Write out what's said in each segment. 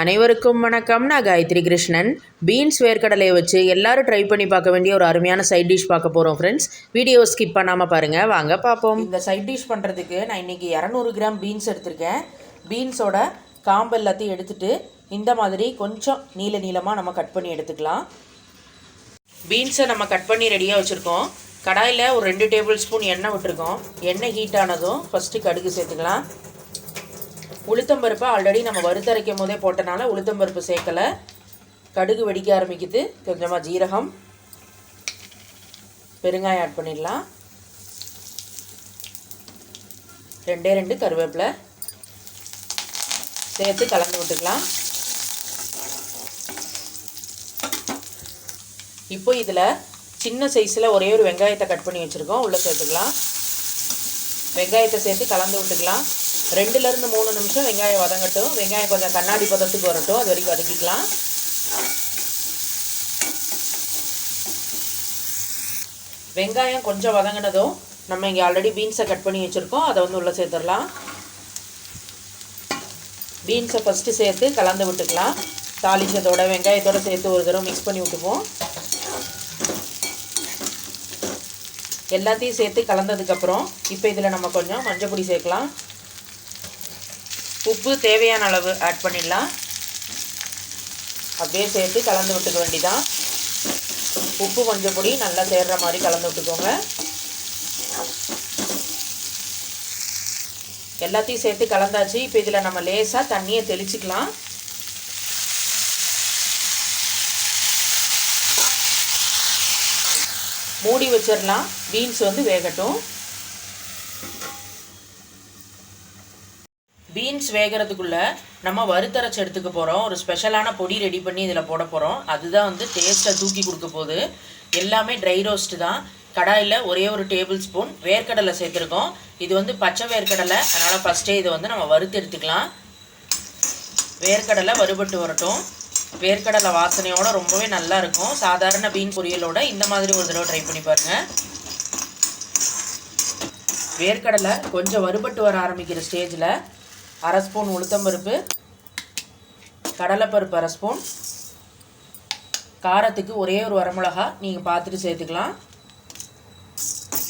அனைவருக்கும் வணக்கம். நான் காயத்ரி கிருஷ்ணன். பீன்ஸ் வேர்க்கடலையை வச்சு எல்லோரும் ட்ரை பண்ணி பார்க்க வேண்டிய ஒரு அருமையான சைட் டிஷ் பார்க்க போகிறோம் ஃப்ரெண்ட்ஸ் வீடியோ ஸ்கிப் பண்ணாமல் பாருங்கள் வாங்க பார்ப்போம். இந்த சைட் டிஷ் பண்ணுறதுக்கு நான் இன்றைக்கி இரநூறு கிராம் பீன்ஸ் எடுத்திருக்கேன். பீன்ஸோட காம்பு எல்லாத்தையும் எடுத்துட்டு இந்த மாதிரி கொஞ்சம் நீல நீளமாக நம்ம கட் பண்ணி எடுத்துக்கலாம். பீன்ஸை நம்ம கட் பண்ணி ரெடியாக வச்சுருக்கோம். கடாயில் ஒரு ரெண்டு டேபிள் ஸ்பூன் எண்ணெய் விட்டுருக்கோம். எண்ணெய் ஹீட் ஆனதும் ஃபஸ்ட்டு கடுகு சேர்த்துக்கலாம். உளுத்தம்பருப்பை ஆல்ரெடி நம்ம வறுத்தரைக்கும் போதே போட்டனால உளுத்தம்பருப்பு சேர்க்கலை. கடுகு வெடிக்க ஆரம்பிக்குது. கொஞ்சமாக ஜீரகம். பெருங்காயம் ஆட் பண்ணிடலாம். ரெண்டே ரெண்டு கருவேப்பிலை. சேர்த்து கலந்து விட்டுக்கலாம். இப்போ இதில் சின்ன சைஸில் ஒரே ஒரு வெங்காயத்தை கட் பண்ணி வச்சுருக்கோம். உள்ளே சேர்த்துக்கலாம். வெங்காயத்தை சேர்த்து கலந்து விட்டுக்கலாம். ரெண்டுலேருந்து மூணு நிமிஷம் வெங்காயம் வதங்கட்டும். வெங்காயம் கொஞ்சம் கண்ணாடி பதத்துக்கு வரட்டும். அது வரைக்கும் வதக்கிக்கலாம். வெங்காயம் கொஞ்சம் வதங்கினதும் நம்ம இங்கே ஆல்ரெடி பீன்ஸை கட் பண்ணி வச்சுருக்கோம். அதை வந்து உள்ளே சேர்த்துடலாம். பீன்ஸை ஃபஸ்ட்டு சேர்த்து கலந்து விட்டுக்கலாம். தாளிச்சதோட வெங்காயத்தோடு சேர்த்து ஒரு தடவை மிக்ஸ் பண்ணி விட்டுப்போம் எல்லாத்தையும் சேர்த்து கலந்ததுக்கப்புறம் இப்போ இதில் நம்ம கொஞ்சம் மஞ்சள் பொடி சேர்க்கலாம். உப்பு தேவையான அளவு ஆட் பண்ணிடலாம். அப்படியே சேர்த்து கலந்து விட்டுக்க வேண்டிதான். உப்பு கொஞ்சம் பொடி நல்லா சேர்கிற மாதிரி கலந்து விட்டுக்கோங்க. எல்லாத்தையும் சேர்த்து கலந்தாச்சு. இப்போ இதில் நம்ம லேசாக தண்ணியை தெளிச்சிக்கலாம். மூடி வச்சிடலாம். பீன்ஸ் வந்து வேகட்டும். பீன்ஸ் வேகிறதுக்குள்ளே நம்ம வறுத்தரைச்சி எடுத்துக்க போகிறோம் ஒரு ஸ்பெஷலான பொடி ரெடி பண்ணி இதில் போட போகிறோம் அதுதான் வந்து டேஸ்ட்டை தூக்கி கொடுக்க போகுது. எல்லாமே ட்ரை ரோஸ்ட்டு தான். கடாயில் ஒரே ஒரு டேபிள் ஸ்பூன் வேர்க்கடலை சேர்த்துருக்கோம். இது வந்து பச்சை வேர்க்கடலை. அதனால் ஃபஸ்ட்டே இதை வந்து நம்ம வறுத்து எடுத்துக்கலாம். வேர்க்கடலை வறுபட்டு வரட்டும். வேர்க்கடலை வாசனையோட ரொம்பவே நல்லா இருக்கும். சாதாரண பீன் பொரியலோட இந்த மாதிரி ஒரு தடவை ட்ரை பண்ணி பாருங்கள் வேர்க்கடலை கொஞ்சம் வறுபட்டு வர ஆரம்பிக்கிற ஸ்டேஜில் அரை ஸ்பூன் உளுத்தம்பருப்பு கடலைப்பருப்பு அரை ஸ்பூன் காரத்துக்கு ஒரே ஒரு வரமிளகா நீங்கள் பார்த்துட்டு சேர்த்துக்கலாம்.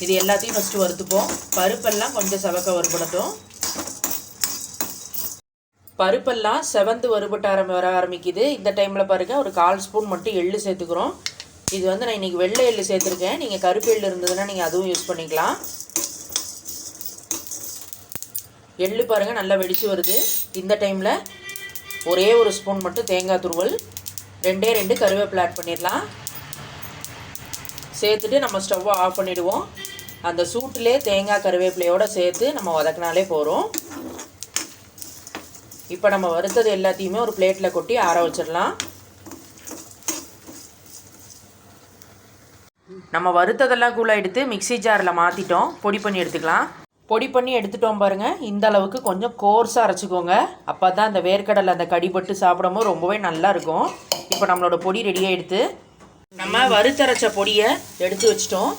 இது எல்லாத்தையும் ஃபஸ்ட்டு வறுத்துப்போம். பருப்பெல்லாம் கொஞ்சம் செவக்க வறுபடட்டும். பருப்பெல்லாம் செவந்து வறுபட்ட ஆரம்பி வர ஆரம்பிக்குது. இந்த டைமில் பாருங்கள் ஒரு கால் ஸ்பூன் மட்டும் எள்ளு சேர்த்துக்கிறோம். இது வந்து நான் இன்றைக்கி வெள்ளை எள்ளு சேர்த்துருக்கேன். நீங்கள் கருப்பு எள்ளு இருந்ததுன்னா நீங்கள் அதுவும் யூஸ் பண்ணிக்கலாம். எள்ளு பாருங்கள் நல்லா வெடித்து வருது. இந்த டைமில் ஒரே ஒரு ஸ்பூன் மட்டும் தேங்காய் துருவல் ரெண்டே ரெண்டு கருவேப்பிலை ஆட் பண்ணிடலாம். சேர்த்துட்டு நம்ம ஸ்டவ்வை ஆஃப் பண்ணிவிடுவோம் அந்த சூட்டிலே தேங்காய் கருவேப்பிலையோடு சேர்த்து நம்ம வதக்கினாலே போகிறோம் இப்போ நம்ம வறுத்தது எல்லாத்தையுமே ஒரு பிளேட்டில் கொட்டி ஆற வச்சிடலாம். நம்ம வறுத்ததெல்லாம் கூழ எடுத்து மிக்சி ஜாரில் மாற்றிட்டோம் பொடி பண்ணி எடுத்துக்கலாம். பொடி பண்ணி எடுத்துட்டோம் பாருங்கள் இந்த அளவுக்கு கொஞ்சம் கோர்ஸாக அரைச்சிக்கோங்க. அப்போ தான் அந்த வேர்க்கடலை அந்த கடிபட்டு சாப்பிடும்போது ரொம்பவே நல்லா இருக்கும். இப்போ நம்மளோட பொடி ரெடியாக எடுத்து நம்ம வறுத்தரைச்ச பொடியை எடுத்து வச்சிட்டோம்.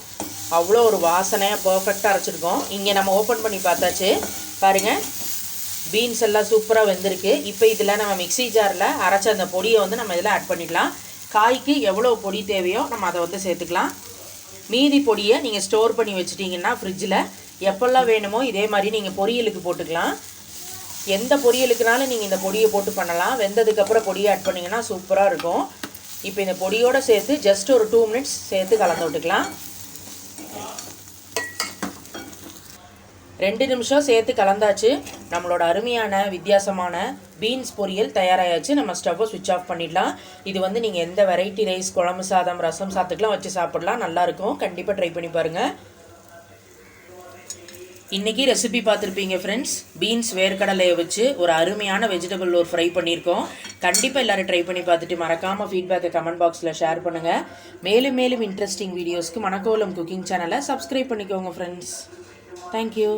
அவ்வளோ ஒரு வாசனையாக பர்ஃபெக்டாக அரைச்சிருக்கோம். இங்கே நம்ம ஓப்பன் பண்ணி பார்த்தாச்சு. பாருங்கள் பீன்ஸ் எல்லாம் சூப்பராக வெந்திருக்கு. இப்போ இதில் நம்ம மிக்சி ஜாரில் அரைச்ச அந்த பொடியை வந்து நம்ம இதில் ஆட் பண்ணிக்கலாம் காய்க்கு எவ்வளோ பொடி தேவையோ நம்ம அதை வந்து சேர்த்துக்கலாம். மீதி பொடியை நீங்கள் ஸ்டோர் பண்ணி வச்சுட்டிங்கன்னா ஃப்ரிட்ஜில் எப்போல்லாம் வேணுமோ இதே மாதிரி நீங்கள் பொரியலுக்கு போட்டுக்கலாம். எந்த பொரியலுக்குனாலும் நீங்கள் இந்த பொடியை போட்டு பண்ணலாம். வெந்ததுக்கப்புறம் பொடியை ஆட் பண்ணிங்கன்னா சூப்பராக இருக்கும். இப்போ இந்த பொடியோடு சேர்த்து ஜஸ்ட் ஒரு டூ மினிட்ஸ் சேர்த்து கலந்து விட்டுக்கலாம். ரெண்டு நிமிஷம் சேர்த்து கலந்தாச்சு. நம்மளோட அருமையான வித்தியாசமான பீன்ஸ் பொரியல் தயாராகியாச்சு நம்ம ஸ்டவ்வை சுவிட்ச் ஆஃப் பண்ணிடலாம். இது வந்து நீங்கள் எந்த வெரைட்டி ரைஸ் குழம்பு சாதம் ரசம் சாத்துக்கெலாம் வச்சு சாப்பிடலாம். நல்லாயிருக்கும் கண்டிப்பாக ட்ரை பண்ணி பாருங்கள் இன்றைக்கி ரெசிபி பார்த்துருப்பீங்க ஃப்ரெண்ட்ஸ் பீன்ஸ் வேர்க்கடலையை வச்சு ஒரு அருமையான வெஜிடபிள் ஒரு ஃப்ரை பண்ணியிருக்கோம். கண்டிப்பாக எல்லோரும் ட்ரை பண்ணி பார்த்துட்டு மறக்காமல் ஃபீட்பேக்கை கமெண்ட் பாக்ஸில் ஷேர் பண்ணுங்கள் மேலும் மேலும் இன்ட்ரெஸ்டிங் வீடியோஸ்க்கு மணக்கோலம் குக்கிங் சேனலை சப்ஸ்கிரைப் பண்ணிக்கோங்க ஃப்ரெண்ட்ஸ் தேங்க்யூ.